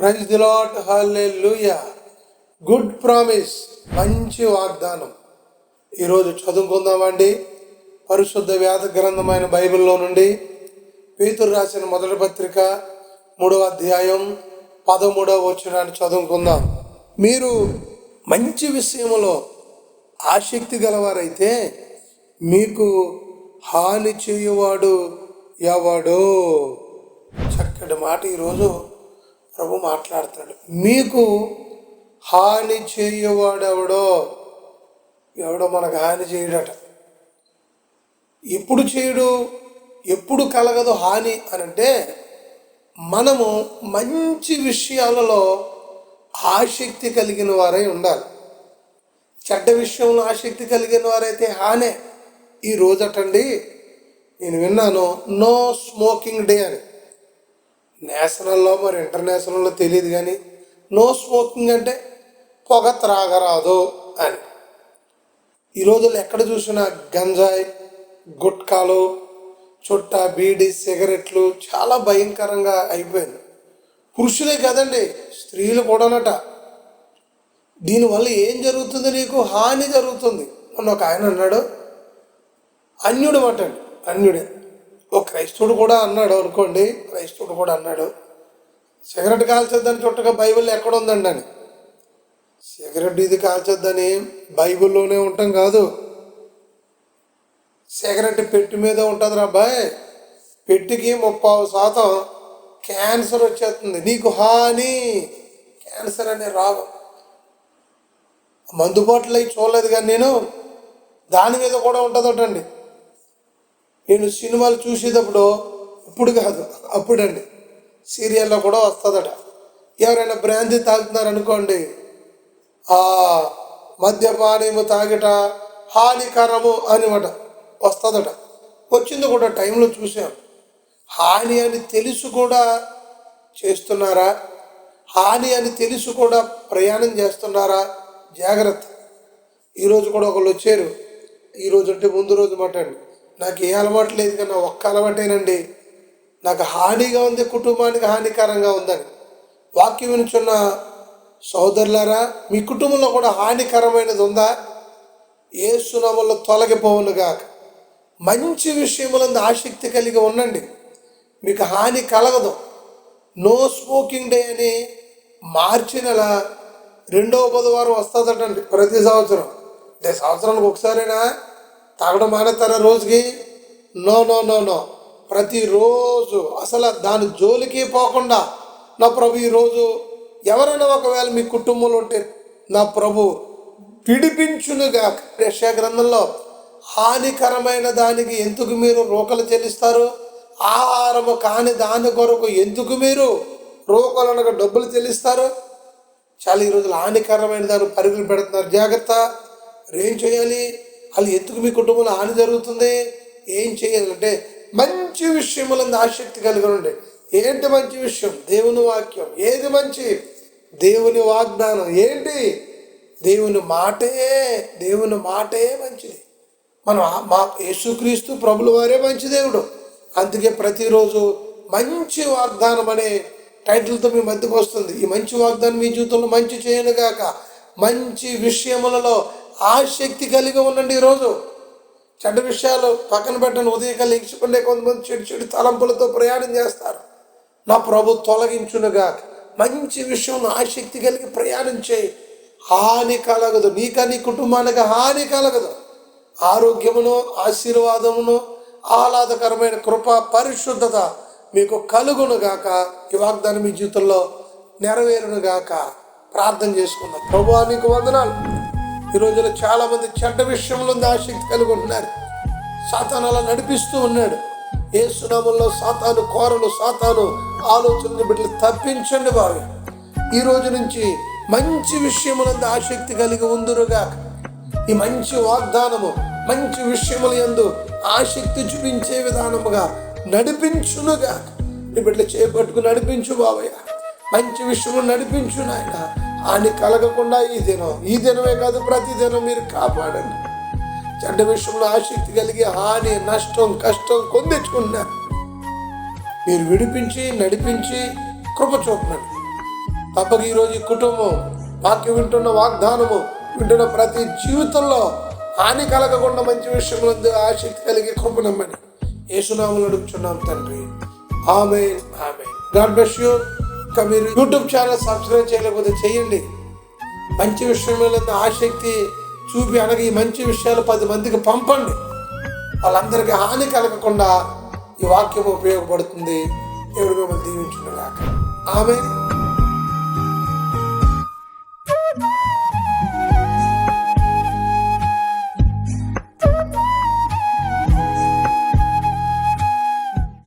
Praise the Lord hallelujah good promise మంచి వాగ్దానం. ఈరోజు చదువుకుందామండి. పరిశుద్ధ వ్యాధ గ్రంథమైన బైబిల్లో నుండి పేతురు రాసిన మొదటి పత్రిక మూడవ అధ్యాయం పదమూడవ వచనాన్ని చదువుకుందాం. మీరు మంచి విషయంలో ఆసక్తి గలవారైతే మీకు హాని చేయువాడు ఎవడో? చక్కటి మాట ఈరోజు ప్రభు మాట్లాడుతున్నాడు మీకు హాని చేయవాడెవడో? ఎవడో మనకు హాని చేయడట. ఎప్పుడు చేయడు ఎప్పుడు కలగదు హాని? అని అంటే మనము మంచి విషయాలలో ఆసక్తి కలిగిన వారై ఉండాలి. చెడ్డ విషయంలో ఆసక్తి కలిగిన వారైతే హానే. ఈ రోజటండి నేను విన్నాను నో స్మోకింగ్ డే అని. నేషనల్లో మరి ఇంటర్నేషనల్లో తెలియదు కానీ నో స్మోకింగ్ అంటే పొగ త్రాగరాదు అని. ఈ రోజుల్లో ఎక్కడ చూసినా గంజాయి గుట్కాలు చుట్ట బీడి సిగరెట్లు చాలా భయంకరంగా అయిపోయింది. పురుషులే కదండి స్త్రీలు కూడానట. దీనివల్ల ఏం జరుగుతుంది నీకు? హాని జరుగుతుంది. మొన్న ఒక ఆయన అన్నాడు అన్యుడు అంటండి అన్యుడే. క్రైస్తవుడు కూడా అన్నాడు అనుకోండి క్రైస్తవుడు కూడా అన్నాడు సిగరెట్ కాల్చొద్దని చుట్టగా బైబిల్ ఎక్కడ ఉందండి అని. సిగరెట్ ఇది కాల్చొద్దని బైబిల్లోనే ఉంటాం కాదు. సిగరెట్ పెట్టి మీద ఉంటుంది రాబాయ్ అబ్బాయి పెట్టికి ముప్పావు శాతం క్యాన్సర్ వచ్చేస్తుంది నీకు హాని క్యాన్సర్ అనే రోగం మందుబాట్లు అవి చూడలేదు కానీ నేను దాని మీద కూడా ఉంటుందటండి. నేను సినిమాలు చూసేటప్పుడు ఇప్పుడు కాదు అప్పుడండి. సీరియల్లో కూడా వస్తుందట. ఎవరైనా బ్రాంతి తాగుతున్నారనుకోండి ఆ తాగిట హానికరము అనిమాట వస్తుందట. వచ్చింది కూడా టైంలో చూసాం. హాని అని తెలుసు కూడా చేస్తున్నారా? హాని అని తెలుసు కూడా ప్రయాణం చేస్తున్నారా? జాగ్రత్త. ఈరోజు కూడా ఒకళ్ళు వచ్చారు. ఈరోజు అంటే ముందు రోజు మాట అండి నాకు ఏ అలవాటు లేదు కానీ ఒక్క అలవాటేనండి. నాకు హానిగా ఉంది కుటుంబానికి హానికరంగా ఉందని. వాక్యం వినుచున్న సోదరులారా మీ కుటుంబంలో కూడా హానికరమైనది ఉందా? ఏ సునామంలో తొలగిపోవునుగా మంచి విషయములందు ఆసక్తి కలిగి ఉండండి. మీకు హాని కలగదు. నో స్మోకింగ్ డే అని మార్చి నెల రెండవ బుధవారం వస్తుందటండి ప్రతి సంవత్సరం. అంటే సంవత్సరానికి ఒకసారైనా? తాగడం మానేస్తారా రోజుకి? No no no no. ప్రతిరోజు అసలు దాని జోలికి పోకుండా నా ప్రభు ఈరోజు ఎవరైనా ఒకవేళ మీ కుటుంబంలో ఉంటే నా ప్రభు పిడిపించునుగా యెషయా గ్రంథంలో హానికరమైన దానికి ఎందుకు మీరు రోకలు చెల్లిస్తారు? ఆహారము కాని దాని కొరకు ఎందుకు మీరు రోకలనగా డబ్బులు చెల్లిస్తారు? చాలా ఈ రోజులు హానికరమైన దాన్ని పరుగులు పెడుతున్నారు. జాగ్రత్త. ఏం చేయాలి? వాళ్ళు ఎందుకు మీ కుటుంబంలో హాని జరుగుతుంది? ఏం చేయాలంటే మంచి విషయములందు ఆసక్తి కలిగి ఉండే ఏంటి మంచి విషయం? దేవుని వాక్యం. ఏది మంచి? దేవుని వాగ్దానం. ఏంటి? దేవుని మాటే దేవుని మాటే మంచిది. మనం మా యేసుక్రీస్తు ప్రభుల వారే మంచి దేవుడు. అందుకే ప్రతిరోజు మంచి వాగ్దానం అనే టైటిల్తో మీ మధ్యకు వస్తుంది. ఈ మంచి వాగ్దానం మీ జీవితంలో మంచి చేయను కాక మంచి విషయములలో ఆసక్తి కలిగి ఉండండి ఈరోజు. చెడ్డ విషయాలు పక్కన పెట్టని ఉదయం ఎగిసిపండే కొంతమంది చెడు చెడు తలంపులతో ప్రయాణం చేస్తారు. నా ప్రభు తొలగించునుగా మంచి విషయంలో ఆసక్తి కలిగి ప్రయాణం చేయి. హాని కలగదు. నీక నీ కుటుంబానికి హాని కలగదు. ఆరోగ్యమును ఆశీర్వాదమును ఆహ్లాదకరమైన కృప పరిశుద్ధత మీకు కలుగునుగాక. ఈ వాగ్దానం మీ జీవితంలో నెరవేరునుగాక. ప్రార్థన చేసుకున్నాం. ప్రభు నీకు వందనాలు. ఈ రోజున చాలామంది చెడ్డ విషయంలో ఆసక్తి కలిగి ఉంటున్నారు. సాతాను అలా నడిపిస్తూ ఉన్నాడు. ఏ సునామంలో సాతాను కోరలు సాతాను ఆలోచనలు బిడ్డలు తప్పించండి బావి. ఈ రోజు నుంచి మంచి విషయములందు ఆసక్తి కలిగి ఉందురుగా ఈ మంచి వాగ్దానము మంచి విషయముల యందు ఆసక్తి చూపించే విధానముగా నడిపించునుగా నీ బిడ్డలు చేపట్టుకు నడిపించు బావయ్య. మంచి విషయంలో నడిపించు నాయన. హాని కలగకుండా ఈ దినం ఈ దినమే కాదు ప్రతి దినం మీరు కాపాడండి. చెడ్డ విషయంలో ఆసక్తి కలిగి హాని నష్టం కష్టం కొందెచ్చుకున్నారు మీరు విడిపించి నడిపించి కృప చూపండి. తప్పక ఈరోజు ఈ కుటుంబం వాక్యం వింటున్న వాగ్దానము వింటున్న ప్రతి జీవితంలో హాని కలగకుండా మంచి విషయంలో ఆసక్తి కలిగి కృప నమ్మండి ఏసునామలు అడుగుచున్నాం తండ్రి. ఆమె ఆమె గాడ్ బ్లెస్ యూ. ఇంకా మీరు యూట్యూబ్ ఛానల్ సబ్స్క్రైబ్ చేయలేకపోతే చేయండి. మంచి విషయంలో ఆసక్తి చూపి అనగా ఈ మంచి విషయాలు పది మందికి పంపండి. వాళ్ళందరికీ హాని కలగకుండా ఈ వాక్యం ఉపయోగపడుతుంది. దేవుడు మిమ్మల్ని దీవించుగాక ఆమె